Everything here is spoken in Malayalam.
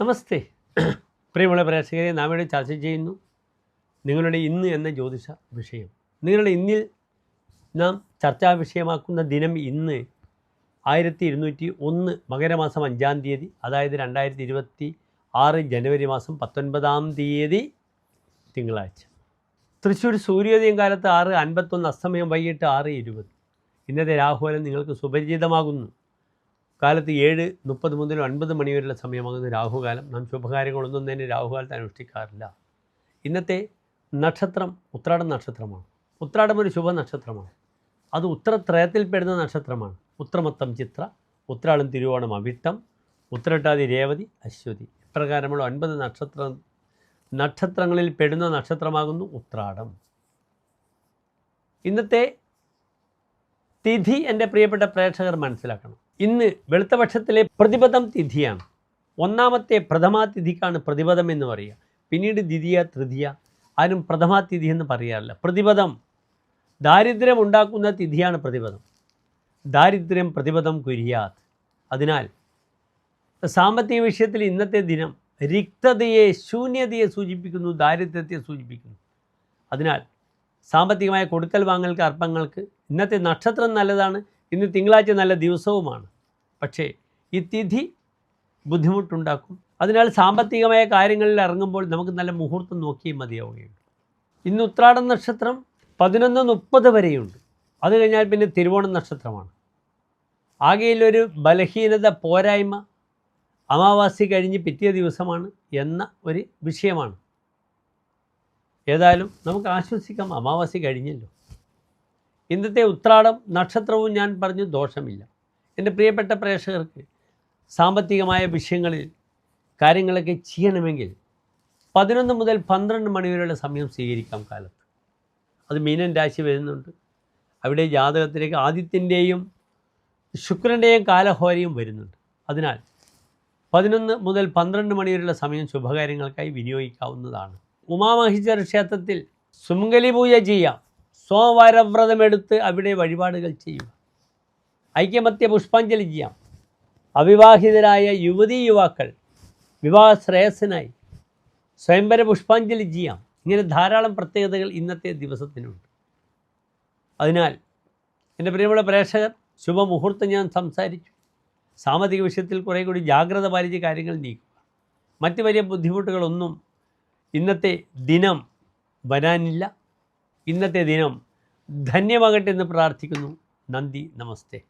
നമസ്തേ. പ്രിയമുള്ള പ്രേക്ഷകരെ നാം ഇവിടെ ചർച്ച ചെയ്യുന്നു നിങ്ങളുടെ ഇന്ന് എന്ന ജ്യോതിഷ വിഷയം. നിങ്ങളുടെ ഇന്നിൽ നാം ചർച്ചാ വിഷയമാക്കുന്ന ദിനം ഇന്ന് ആയിരത്തി ഇരുന്നൂറ്റി ഒന്ന് മകരമാസം അഞ്ചാം തീയതി അതായത് രണ്ടായിരത്തി ഇരുപത്തി ആറ് ജനുവരി മാസം പത്തൊൻപതാം തീയതി തിങ്കളാഴ്ച. തൃശ്ശൂർ സൂര്യോദയം കാലത്ത് ആറ് അൻപത്തൊന്ന് അസ്തമയം വൈകിട്ട് ആറ് ഇരുപത്. ഇന്നത്തെ രാഹുലം നിങ്ങൾക്ക് സുപരിചിതമാകുന്നു. കാലത്ത് ഏഴ് മുപ്പത് മുതൽ ഒൻപത് മണി വരെയുള്ള സമയമാകുന്ന രാഹുകാലം. നാം ശുഭകാര്യങ്ങളൊന്നും തന്നെ രാഹുകാലത്ത് അനുഷ്ഠിക്കാറില്ല. ഇന്നത്തെ നക്ഷത്രം ഉത്രാടം നക്ഷത്രമാണ്. ഉത്രാടം ഒരു ശുഭ നക്ഷത്രമാണ്. അത് ഉത്രത്രയത്തിൽപ്പെടുന്ന നക്ഷത്രമാണ്. ഉത്രമത്തം ചിത്ര ഉത്രാളം തിരുവോണം അവിട്ടം ഉത്രട്ടാതി രേവതി അശ്വതി. ഇപ്രകാരമുള്ള ഒൻപത് നക്ഷത്ര നക്ഷത്രങ്ങളിൽ പെടുന്ന നക്ഷത്രമാകുന്നു ഉത്രാടം. ഇന്നത്തെ തിഥി എന്റെ പ്രിയപ്പെട്ട പ്രേക്ഷകർ മനസ്സിലാക്കണം. ഇന്ന് വെളുത്തപക്ഷത്തിലെ പ്രതിപദം തിഥിയാണ്. ഒന്നാമത്തെ പ്രഥമാ തിഥിക്കാണ് പ്രതിപദം എന്ന് പറയുക. പിന്നീട് ദ്വിതീയ തൃതീയ ആരും പ്രഥമാ തിഥി എന്ന് പറയാറില്ല. പ്രതിപദം. ദാരിദ്ര്യം ഉണ്ടാക്കുന്ന തിഥിയാണ് പ്രതിപദം. ദാരിദ്ര്യം പ്രതിപദം കുര്യാത് അതിനാൽ സാമ്പത്തിക വിഷയത്തിൽ ഇന്നത്തെ ദിനം രിക്തതയെ ശൂന്യതയെ സൂചിപ്പിക്കുന്നു ദാരിദ്ര്യത്തെ സൂചിപ്പിക്കുന്നു. അതിനാൽ സാമ്പത്തികമായ കൊടുക്കൽ വാങ്ങൽക്ക് അർപ്പങ്ങൾക്ക് ഇന്നത്തെ നക്ഷത്രം നല്ലതാണ്. ഇന്ന് തിങ്കളാഴ്ച നല്ല ദിവസവുമാണ്. പക്ഷേ ഈ തിഥി ബുദ്ധിമുട്ടുണ്ടാക്കും. അതിനാൽ സാമ്പത്തികമായ കാര്യങ്ങളിൽ ഇറങ്ങുമ്പോൾ നമുക്ക് നല്ല മുഹൂർത്തം നോക്കിയേ മതിയാവുകയുള്ളൂ. ഇന്ന് ഉത്രാടം നക്ഷത്രം പതിനൊന്ന് മുപ്പത് വരെയുണ്ട്. അത് കഴിഞ്ഞാൽ പിന്നെ തിരുവോണം നക്ഷത്രമാണ്. ആകെയിലൊരു ബലഹീനത പോരായ്മ അമാവാസി കഴിഞ്ഞ് പിറ്റേ ദിവസമാണ് എന്ന ഒരു വിഷയമാണ്. ഏതായാലും നമുക്ക് ആശ്വസിക്കാം. അമാവാസി കഴിഞ്ഞല്ലോ. ഇന്നത്തെ ഉത്രാടം നക്ഷത്രവും ഞാൻ പറഞ്ഞു ദോഷമില്ല. എന്റെ പ്രിയപ്പെട്ട പ്രേക്ഷകർക്ക് സാമ്പത്തികമായ വിഷയങ്ങളിൽ കാര്യങ്ങളൊക്കെ ചെയ്യണമെങ്കിൽ പതിനൊന്ന് മുതൽ പന്ത്രണ്ട് മണിവരെയുള്ള സമയം സ്വീകരിക്കാം കാലത്ത്. അത് മീനൻ രാശി വരുന്നുണ്ട്. അവിടെ ജാതകത്തിലേക്ക് ആദിത്യന്റെയും ശുക്രന്റെയും കാലഹോരയും വരുന്നുണ്ട്. അതിനാൽ പതിനൊന്ന് മുതൽ പന്ത്രണ്ട് മണിവരെയുള്ള സമയം ശുഭകാര്യങ്ങൾക്കായി വിനിയോഗിക്കാവുന്നതാണ്. ഉമാമഹേശ്വര ക്ഷേത്രത്തിൽ സുമംഗലി പൂജ ചെയ്യാം. സോമവാരവ്രതമെടുത്ത് അവിടെ വഴിപാടുകൾ ചെയ്യുക. ഐക്യമത്യ പുഷ്പാഞ്ജലി ചെയ്യാം. അവിവാഹിതരായ യുവതീ യുവാക്കൾ വിവാഹ ശ്രേയസ്സിനായി സ്വയംവര പുഷ്പാഞ്ജലി ചെയ്യാം. ഇങ്ങനെ ധാരാളം പ്രത്യേകതകൾ ഇന്നത്തെ ദിവസത്തിനുണ്ട്. അതിനാൽ എന്റെ പ്രിയമുള്ള പ്രേക്ഷകർ ശുഭമുഹൂർത്തം ഞാൻ സംസാരിച്ചു. സാമ്പത്തിക വിഷയത്തിൽ കുറേ കൂടി ജാഗ്രത പാലിച്ച് കാര്യങ്ങൾ നീക്കുക. മറ്റ് വലിയ ബുദ്ധിമുട്ടുകളൊന്നും ഇന്നത്തെ ദിനം വരാനില്ല. ഇന്നത്തെ ദിനം ധന്യമാകട്ടെ എന്ന് പ്രാർത്ഥിക്കുന്നു. നന്ദി നമസ്തേ.